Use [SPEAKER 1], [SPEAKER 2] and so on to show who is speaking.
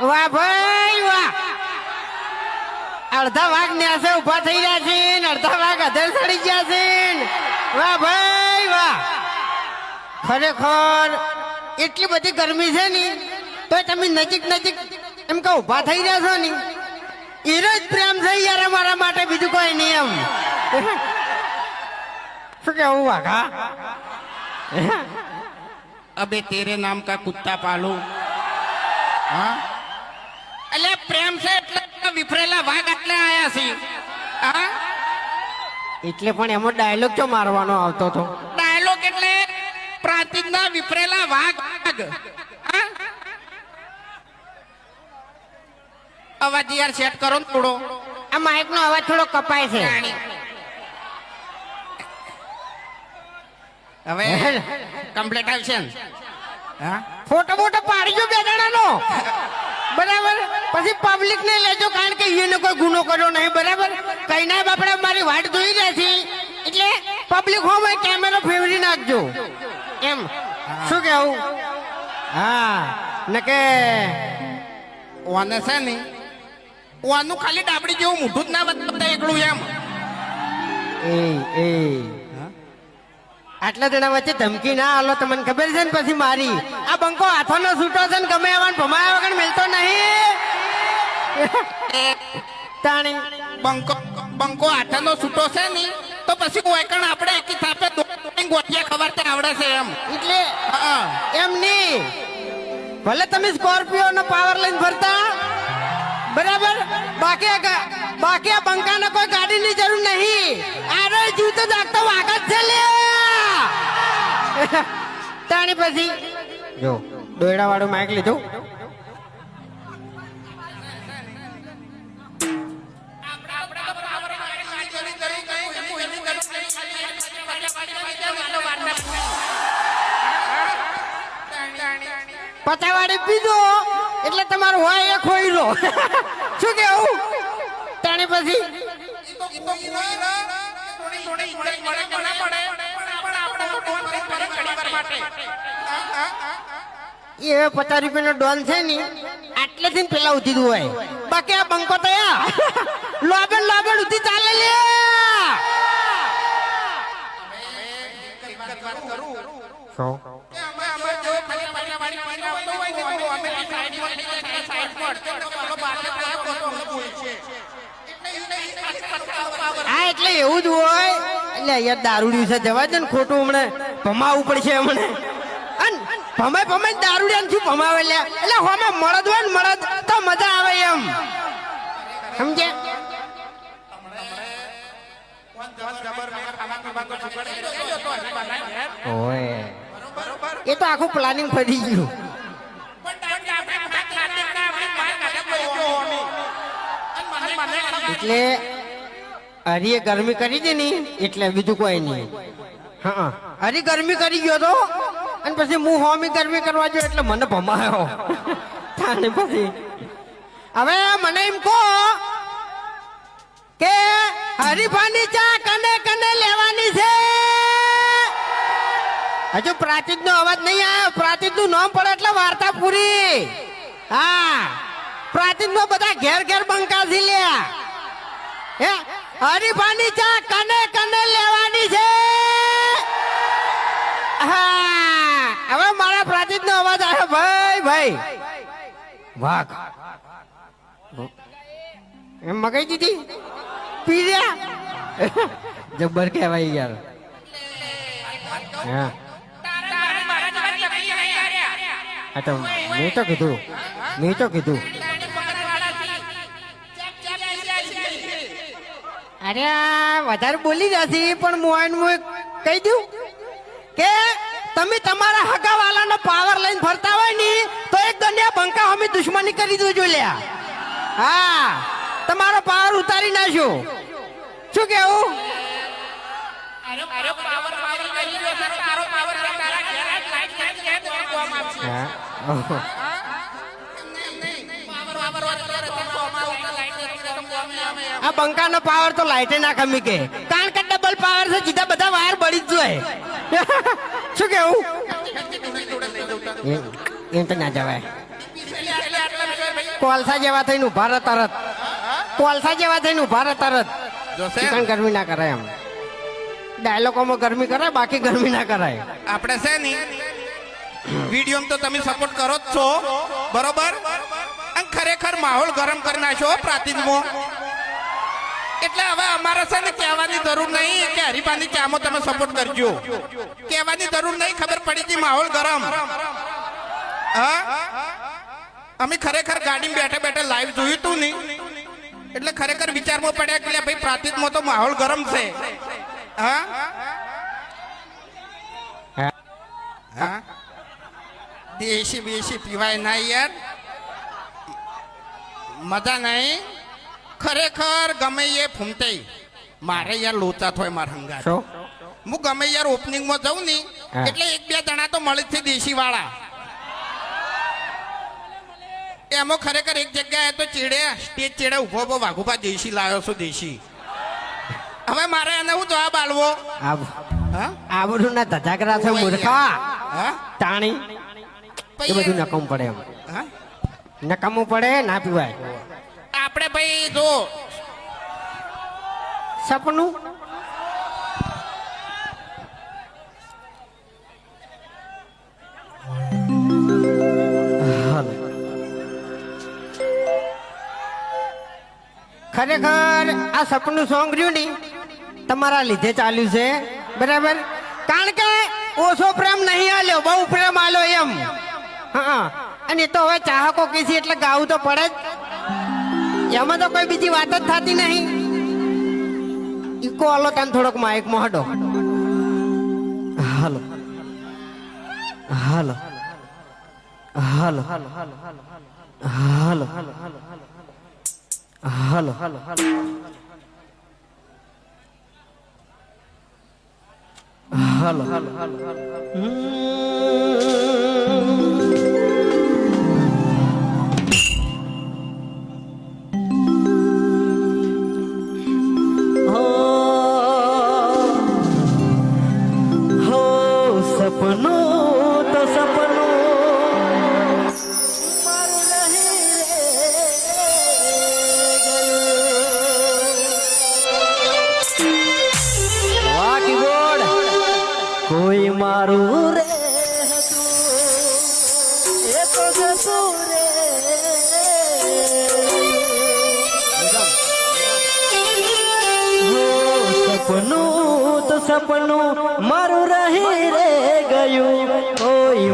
[SPEAKER 1] વાહ ભાઈ વાહ. અડધા વાઘ ન્યાસે ઊભા થઈ રહ્યા છે અડધા વાઘ અધર ચડી ગયા છે. વાહ ભાઈ વાહ. ખરેખર એટલી બધી ગરમી છે ને તો તમે નજીક નજીક એમ કે ઊભા થઈ રહ્યા છો ને. એનો જ પ્રેમ છે યાર અમારા માટે, બીજું કોઈ નહીં એમ. શું કેવું વાઘા
[SPEAKER 2] અબે, તેરે નામ કા કુત્તા પાલું. હા? એટલે પ્રેમ છે એટલે વિફરેલા વાઘ એટલે આયા છે હા?
[SPEAKER 1] એટલે પણ એમાં ડાયલોગ તો મારવાનો આવતો હતો
[SPEAKER 2] ડાયલોગ એટલે પ્રાચીનના વિફરેલા વાઘ અવાજ યાર સેટ કરો ને થોડો.
[SPEAKER 1] આ માઇક નો અવાજ થોડો કપાય છે.
[SPEAKER 2] હવે કમ્પ્લીટ આવશે હા?
[SPEAKER 1] ફોટો ફોટો પાડી ગયો બે જણાનો. બરાબર? પછી પબ્લિક ને લેજો, કારણ કે એને કોઈ ગુનો કર્યો નહીં, બરાબર? કઈ ના બાપડે મારી વાટ જોઈ રહ્યા છે એટલે પબ્લિક હોમ કેમેરો ફેરવી નાખજો. એમ. શું કેવું? હા. ને કે
[SPEAKER 2] ઓને છે ને, ઓનું ખાલી ડાબડી જેવું મોઢું જ ના બતાવતા એકલું એમ.
[SPEAKER 1] એ એ. આટલા જણા વચ્ચે ધમકી ના આલો તમને ખબર છે ને પછી મારી. આ બંકો હાથોનો છૂટો છે ને ગમે આવવાનું ભમાયા વગર મિલતો નહીં. તાણી
[SPEAKER 2] બંકો બંકો આઠાનો છૂટો છે ને તો પછી કોઈકણ આપણે એકી થાપે ગોટિયા ખબર આવડે છે એમ.
[SPEAKER 1] એટલે
[SPEAKER 2] હા.
[SPEAKER 1] એમ નહીં. ભલે તમે સ્કોર્પિયો નો પાવર લઈને ફરતા બરાબર? બાકી આ બાકી આ બંકાને કોઈ ગાડીની જરૂર નહીં. આરે જીવતો જાગતો વાગત છે લે તાણી પછી. જો દોયડા વાળું માઇક લીધું પતાવાડી પીધો એટલે તમારું હોય એ ખોઈ લો. શું કેવું? તાણી પછી. એ પચાસ રૂપિયાનો ડોન છે ને આટલેથી ને પેલા ઉધી હોય બાકી આ બંકો તયા લોબેલ લોબેલ ઉધી ચાલે લે હા એટલે એવું જ હોય એટલે અહીંયા દારૂડિયું છે જવા દે ને ખોટું હમણે ભમાવવું પડશે મને અન ભમાય ભમાય દારૂડિયા શું ભમાવે લે. એટલે હોમે મળદ હોય ને મળદ તો મજા આવે એમ. સમજે? ઓય. એ તો આખું પ્લાનિંગ ફરી ગયું. એટલે હરીએ ગરમી કરી દે ને એટલે બીજું કોઈ નહીં. હા. હરી ગરમી કરી ગયો તો? અને પછી હું હોમી ગરમી કરવા ગયો એટલે મને ભમાયો. થાને પછી. હવે મને એમ કહો કે હરીફાની ચા કને કને લેવાની છે? હજુ પ્રાચીત નો અવાજ નહીં આવ્યો. પ્રાચીનનું નામ પડે એટલે વાર્તા પૂરી. હા. પ્રાચીનમાં બધા ઘેર ઘેર બંકા થી લ્યા. હે? હરીફાની ચા કને કને લેવાની છે? હા, હવે મારા પ્રાચીન નો અવાજ આવ્યો ભાઈ ભાઈ. વાઘ. એમ મગાઈ દીધી? પી રહ્યા જબ્બર કહેવાય યાર. હા. તો મેં તો કીધું. મેં તો કીધું. અરે વધારે બોલી જશે પણ મોહન મોહ કહી દઉં. કે તમે તમારા હગાવાલાનો પાવર લઈને ફરતા હોય ને, તો એક દુનિયા બંકા અમે દુશ્મની કરી દેજો લ્યા. હા, તમારો પાવર ઉતારી નાખ્યો શું કેવું? આ બંકાનો પાવર તો લાઈટે ના ખમી કે. કારણ કે ડબલ પાવર છે, સીધા બધા વાયર બળી જ જોઈએ શું કેવું? એમ- એમ તો ના જવાય.
[SPEAKER 3] કોલસા જેવા થઈને ઊભા રહે તરત. કોલસા જેવા થઈને ઊભા રહે તરત. ચિકન ગરમી ના કરાય એમ. ડાયલોગોમાં ગરમી કરાય બાકી ગરમી ના કરાય.
[SPEAKER 2] આપણે છે ને વીડિયો તો તમે સપોર્ટ કરો જ છો. બરોબર? અને ખરેખર માહોલ ગરમ કરી નાખ્યો પ્રાતિજમાં. એટલે હવે અમારે છે ને કહેવાની જરૂર નહીં, કે હરીફાની કામો તમે સપોર્ટ કરજો. કહેવાની જરૂર નહીં, ખબર પડી ગઈ માહોલ ગરમ. હા? અમે ખરેખર ગાડીમાં બેઠા બેઠા લાઈવ જોયું તું નહીં એટલે ખરેખર વિચારમાં પડ્યા કે ભાઈ પ્રાતિજમાં તો માહોલ ગરમ છે. હા? હા? દેશી બેસી પીવાય ના યાર. મજા નહીં? ખરેખર ગમે એ ફૂમતે. મારે યાર લોચા થોય માર
[SPEAKER 3] હંગા
[SPEAKER 2] હું ગમે યાર ઓપનિંગમાં જાઉં ને એટલે એક બે જણા તો મળી છે દેશી વાળા એમાં ખરેખર એક જગ્યાએ તો ચીડે સ્ટેજ ચીડે ઊભો ઊભો વાઘુભા દેશી લાવ્યો છું દેશી. હવે મારે એને હું જવાબ આલવો
[SPEAKER 3] આવડું
[SPEAKER 2] હા?
[SPEAKER 3] આ બધું ના ધજાગરા છે મૂર્ખા.
[SPEAKER 2] હા?
[SPEAKER 3] તાણી. એ બધું નકમ પડે એમ. નકામું પડે ના પીવાય.
[SPEAKER 2] ભાઈ
[SPEAKER 3] સપનું? ખરેખર આ સપનું સોંગ રહ્યું ની, તમારા લીધે ચાલ્યું છે. બરાબર? કારણ કે ઓછો પ્રેમ નહીં આલ્યો, બહુ પ્રેમ આલ્યો એમ. હા અને તો હવે ચાહકો કીધી એટલે ગાવું તો પડે જ. એમાં તો કોઈ બીજી વાત જ થતી નહીં. ઈકો હાલો તને થોડોક માઇકમાં હડો. હાલો. હાલો. હાલો. હાલો. હાલો. હાલો. હાલો હો મારું રે તું રે. સપનું તો સપનું મારું રહી રે ગયું. કોઈ